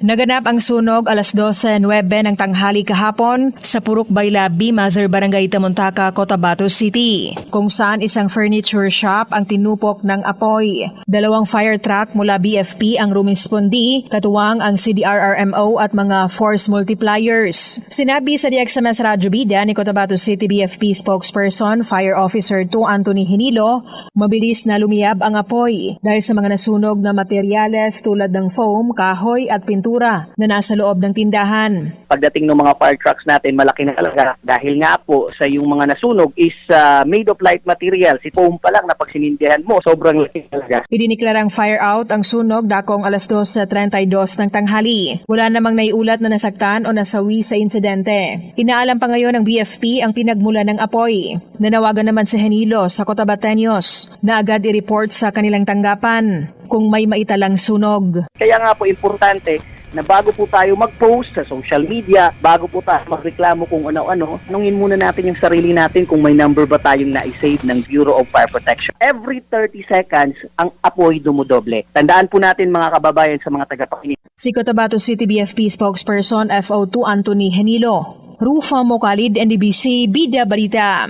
Naganap ang sunog alas 12.09 ng tanghali kahapon sa Purok Baylabi, Mother Barangay Tamuntaka, Cotabato City, kung saan isang furniture shop ang tinupok ng apoy. Dalawang fire truck mula BFP ang rumispondi, katuwang ang CDRRMO at mga force multipliers. Sinabi sa DXMS Radyo Bida ni Cotabato City BFP spokesperson Fire Officer 2 Anthony Hinilo, mabilis na lumiyab ang apoy dahil sa mga nasunog na materyales tulad ng foam, kahoy at pintura na nasa loob ng tindahan. pagdating ng mga fire trucks natin, malaki na talaga. Dahil nga po sa yung mga nasunog is ah, made of light material. Si foam pa lang na pag sinindihan mo, sobrang laki talaga. Idiniklarang fire out ang sunog dakong alas 2.32 ng tanghali. Wala namang naiulat na nasaktan o nasawi sa insidente. Inaalam pa ngayon ng BFP ang pinagmula ng apoy. Nanawagan naman si Henilo sa Cotabateños na agad i-report sa kanilang tanggapan kung may maitalang sunog. Kaya nga po importante na bago po tayo mag-post sa social media, bago po tayo magreklamo kung ano-ano, nungin muna natin yung sarili natin kung may number ba tayong na-save ng Bureau of Fire Protection. Every 30 seconds, ang apoy dumudoble. Tandaan po natin mga kababayan sa mga tagapakinig. Si Cotabato City BFP spokesperson FO2 Anthony Henilo. Rufa Mokalid, NDBC, Bida Balita.